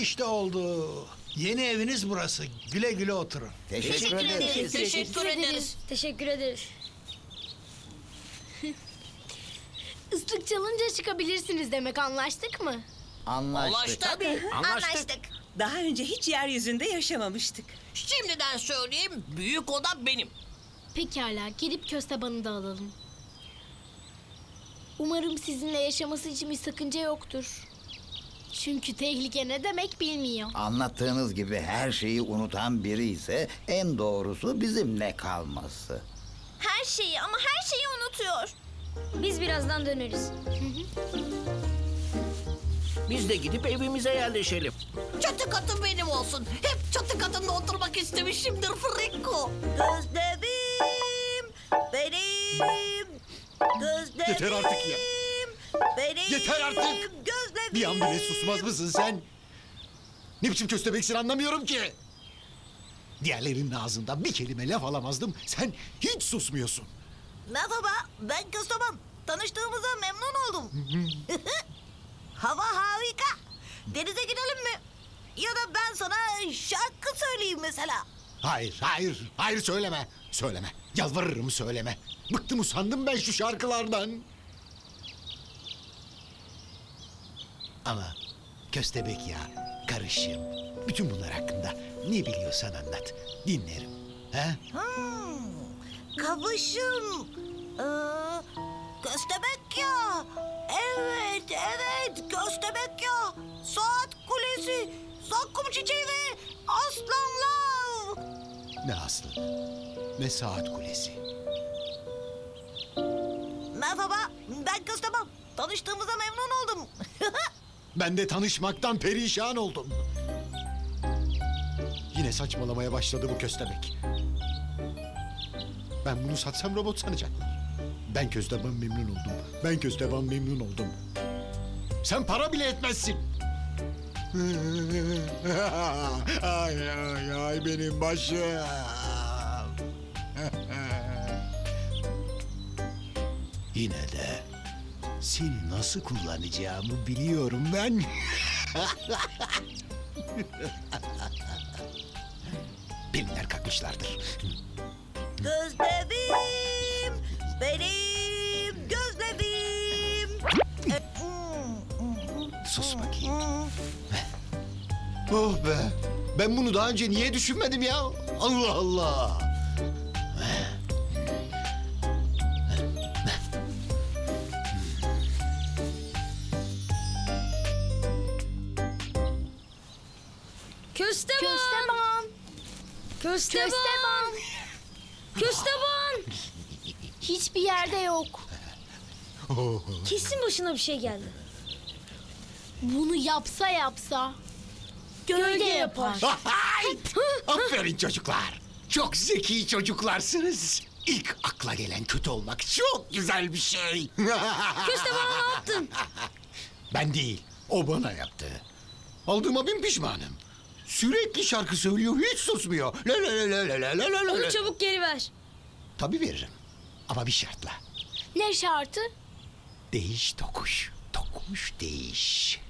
işte oldu. Yeni eviniz burası. Güle güle oturun. Teşekkür, ederiz. Teşekkür ederiz. Teşekkür ederiz. Islık çalınca çıkabilirsiniz demek anlaştık mı? Anlaştık. Tabii. Anlaştık. Daha önce hiç yeryüzünde yaşamamıştık. Şimdiden söyleyeyim büyük oda benim. Pekala gidip köstebanı da alalım. Umarım sizinle yaşaması için bir sakınca yoktur. Çünkü tehlike ne demek bilmiyor. Anlattığınız gibi her şeyi unutan biri ise en doğrusu bizimle kalması. Her şeyi ama her şeyi unutuyor. Biz birazdan döneriz. Biz de gidip evimize yerleşelim. Çatı katım benim olsun. Hep çatı katında oturmak istemişimdir Frikko. Gözlerim benim. Gözlerim Yeter artık ya. Benim. Yeter artık. Gözlerim. Bir an bile susmaz mısın sen? Ne biçim köstebeksin anlamıyorum ki. Diğerlerinin ağzından bir kelime laf alamazdım. Sen hiç susmuyorsun. Merhaba ben Kösteban. Tanıştığımıza memnun oldum. Hava harika. Denize gidelim mi? Ya da ben sana şarkı söyleyeyim mesela. Hayır, hayır, hayır söyleme. Söyleme. Yalvarırım söyleme. Bıktım usandım ben şu şarkılardan. Ama köstebek ya, karışım. Bütün bunlar hakkında ne biliyorsan anlat. Dinlerim. He? Hmm, kavuşum. Ee, köstebek ya. Evet, evet köstebek ya. Saat kulesi, zakkum çiçeği ve aslanlar. Ne aslı, ne saat kulesi. Merhaba, ben Köstebek. Tanıştığımıza memnun oldum. Ben de tanışmaktan perişan oldum. Yine saçmalamaya başladı bu köstebek. Ben bunu satsam robot sanacaklar. Ben köstebek memnun oldum. Ben köstebek memnun oldum. Sen para bile etmezsin. ay ay ay benim başım. Yine de seni nasıl kullanacağımı biliyorum ben. Benimler kalkmışlardır. Gözlerim, benim gözlerim. E, hmm, Sus bakayım. Oh be. Ben bunu daha önce niye düşünmedim ya? Allah Allah. Kösteban! Kösteban! Kösteban! Kösteban! Hiçbir yerde yok. Kesin başına bir şey geldi. Bunu yapsa yapsa gölge yapar. Aferin çocuklar. Çok zeki çocuklarsınız. İlk akla gelen kötü olmak çok güzel bir şey. Kösteban ne yaptın? Ben değil, o bana yaptı. Aldığıma bin pişmanım. Sürekli şarkı söylüyor, hiç susmuyor. La la la la la la la la. Onu çabuk geri ver. Tabii veririm. Ama bir şartla. Ne şartı? Değiş tokuş. Tokuş değiş.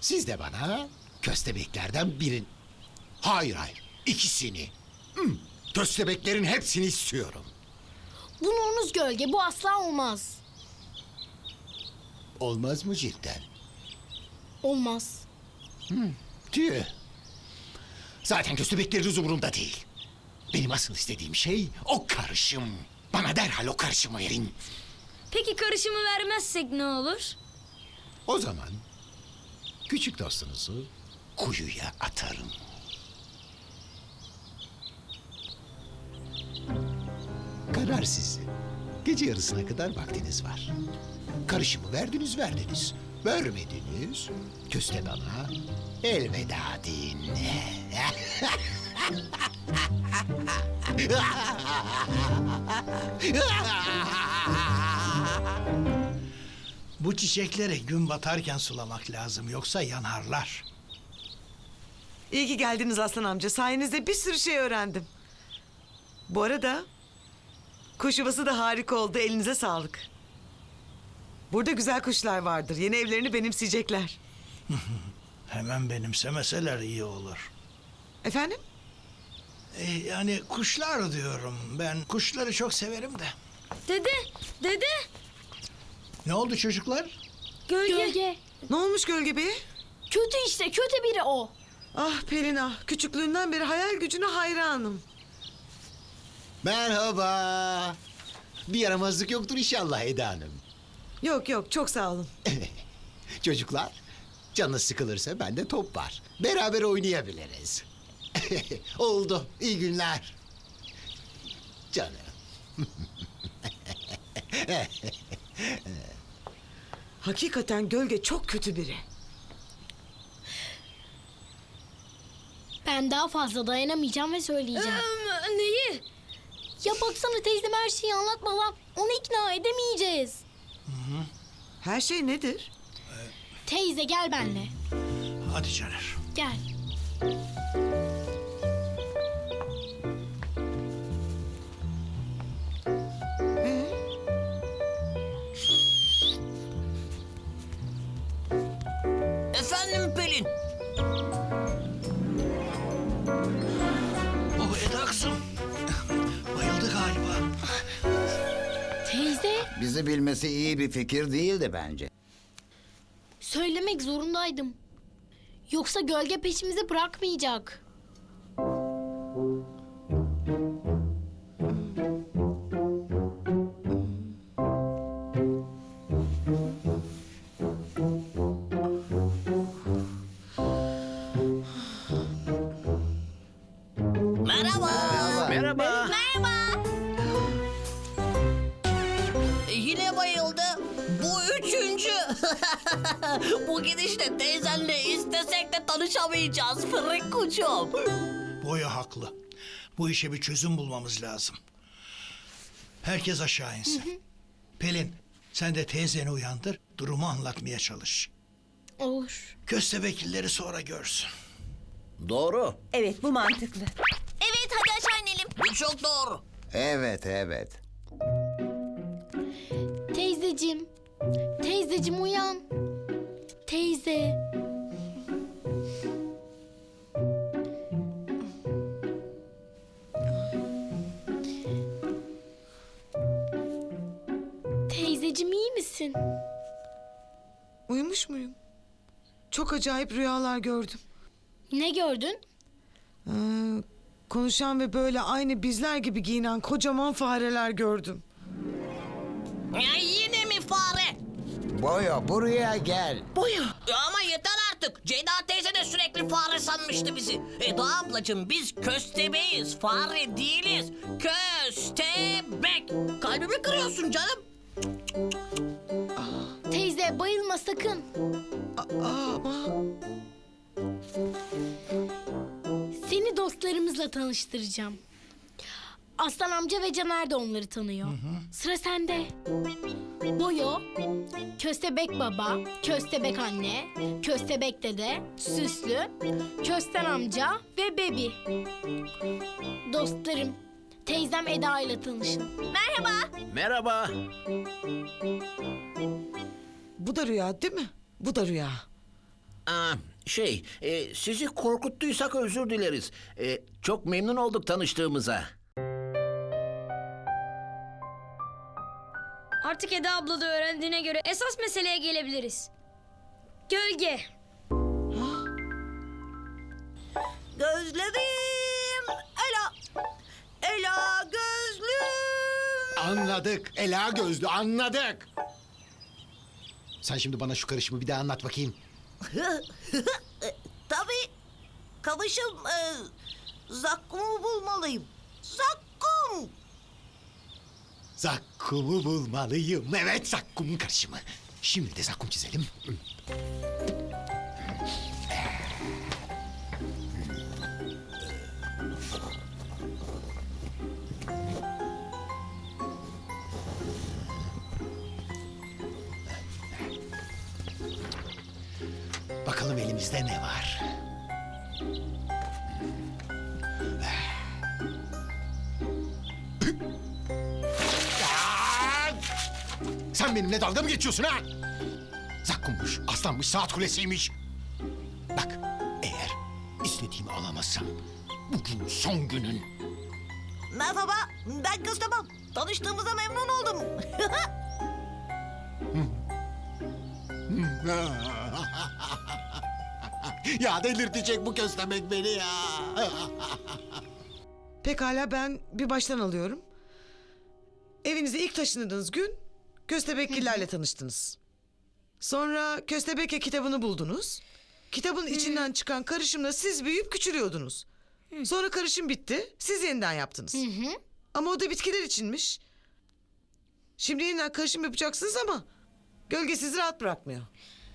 Siz de bana köstebeklerden birin. Hayır hayır. ikisini. Hmm, köstebeklerin hepsini istiyorum. Burnunuz gölge bu asla olmaz. Olmaz mı cidden? Olmaz. Tüh. Zaten köstebekleriniz umurumda değil. Benim asıl istediğim şey o karışım. Bana derhal o karışımı verin. Peki karışımı vermezsek ne olur? O zaman küçük dostunuzu kuyuya atarım. Karar sizin. Gece yarısına kadar vaktiniz var. Karışımı verdiniz verdiniz. Vermediniz. Köste bana elveda deyin. Bu çiçekleri gün batarken sulamak lazım yoksa yanarlar. İyi ki geldiniz Aslan amca. Sayenizde bir sürü şey öğrendim. Bu arada kuş yuvası da harika oldu. Elinize sağlık. Burada güzel kuşlar vardır. Yeni evlerini benimseyecekler. Hemen benimsemeseler iyi olur. Efendim? E, yani kuşlar diyorum. Ben kuşları çok severim de. Dede, dede. Ne oldu çocuklar? Gölge. Ne olmuş Gölge Bey'e? Kötü işte, kötü biri o. Ah Pelin ah. Küçüklüğünden beri hayal gücüne hayranım. Merhaba. Bir yaramazlık yoktur inşallah Eda Hanım. Yok yok çok sağ olun. Çocuklar, canınız sıkılırsa bende top var. Beraber oynayabiliriz. Oldu. İyi günler. Canım. Hakikaten Gölge çok kötü biri. Ben daha fazla dayanamayacağım ve söyleyeceğim. neyi? Ya baksana teyzem her şeyi anlatmadan onu ikna edemeyeceğiz. Her şey nedir? Teyze gel benle. Hadi Caner. Gel. Bizi bilmesi iyi bir fikir değildi bence. söylemek zorundaydım. Yoksa gölge peşimizi bırakmayacak. Merhaba. Merhaba. Tanışamayacağız Fırık kuçum. Boya haklı. Bu işe bir çözüm bulmamız lazım. Herkes aşağı insin. Pelin sen de teyzeni uyandır. Durumu anlatmaya çalış. Olur. Köstebeklileri sonra görsün. Doğru. Evet bu mantıklı. Evet hadi aşağı inelim. Bu çok doğru. Evet evet. Teyzecim. Teyzecim uyan. Teyze. Teyzecim iyi misin? Uyumuş muyum? Çok acayip rüyalar gördüm. Ne gördün? Ee, konuşan ve böyle aynı bizler gibi giyinen kocaman fareler gördüm. Ya yine mi fare? Boyo buraya gel. Ya ama yeter artık. Ceyda teyze de sürekli fare sanmıştı bizi. Eda ablacığım biz köstebeğiz. Fare değiliz. Köstebek. Kalbimi kırıyorsun canım. Teyze bayılma sakın. Aa, ama Seni dostlarımızla tanıştıracağım. Aslan amca ve Caner de onları tanıyor. Sıra sende. Boyo, Köstebek baba, Köstebek anne, Köstebek dede, Süslü, Kösten amca ve Bebi. Dostlarım, teyzem Eda ile tanışın. Merhaba. Merhaba. bu da rüya değil mi? Bu da rüya. Aa, şey, e, sizi korkuttuysak özür dileriz. E, çok memnun olduk tanıştığımıza. Artık Eda abla da öğrendiğine göre esas meseleye gelebiliriz. Gölge. Gözlerim. Anladık. Ela gözlü anladık. Sen şimdi bana şu karışımı bir daha anlat bakayım. Tabii. Kavuşum. E, zakkumu bulmalıyım. Zakkum. Zakkumu bulmalıyım. Evet zakkumun karışımı. Şimdi de zakkum çizelim. Sen benimle dalga mı geçiyorsun ha? Zakkummuş, aslanmış, saat kulesiymiş. Bak eğer istediğimi alamazsam bugün son günün. Merhaba, ben Köstebek. Tanıştığımıza memnun oldum. ya delirtecek bu köstebek beni ya. Pekala ben bir baştan alıyorum. Evinize ilk taşındığınız gün Köstebeklilerle tanıştınız. Sonra Köstebeke kitabını buldunuz. Kitabın içinden çıkan karışımla siz büyüyüp küçülüyordunuz. Sonra karışım bitti. Siz yeniden yaptınız. Ama o da bitkiler içinmiş. Şimdi yeniden karışım yapacaksınız ama gölge sizi rahat bırakmıyor.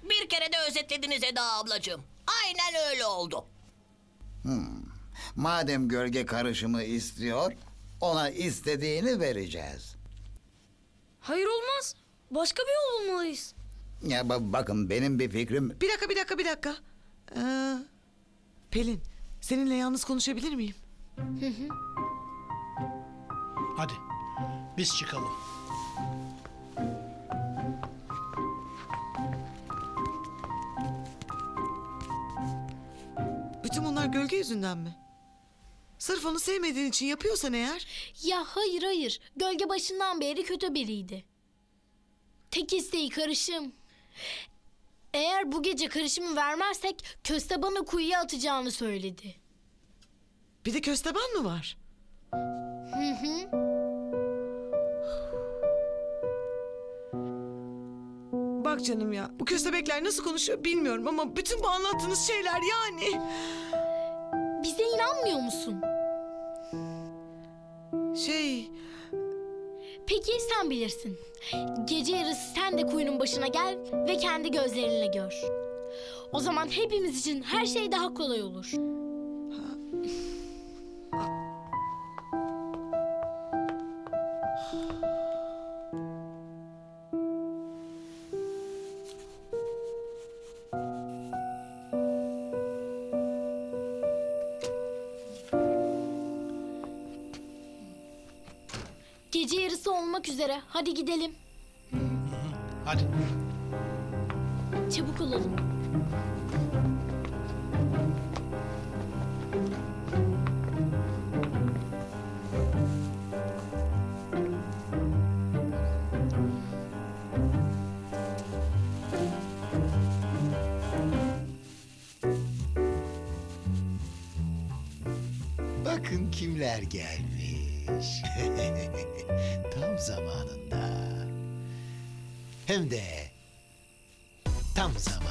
Bir kere de özetlediniz Eda ablacığım. Aynen öyle oldu. Madem gölge karışımı istiyor, ona istediğini vereceğiz. Hayır olmaz. Başka bir yol bulmalıyız. Ya ba- bakın benim bir fikrim Bir dakika bir dakika bir dakika. Ee, Pelin seninle yalnız konuşabilir miyim? Hadi biz çıkalım. Bütün bunlar gölge yüzünden mi? Sırf onu sevmediğin için yapıyorsan eğer... Ya hayır hayır. Gölge başından beri kötü biriydi. Tek isteği karışım. Eğer bu gece karışımı vermezsek köstebanı kuyuya atacağını söyledi. Bir de kösteban mı var? Bak canım ya, bu köstebekler nasıl konuşuyor bilmiyorum ama bütün bu anlattığınız şeyler yani... Bize inanmıyor musun? Peki sen bilirsin. Gece yarısı sen de kuyunun başına gel ve kendi gözlerinle gör. O zaman hepimiz için her şey daha kolay olur. Olmak üzere. Hadi gidelim. Hadi. Çabuk olalım. Bakın kimler gelmiş. tam zamanında. Hem de tam zamanında.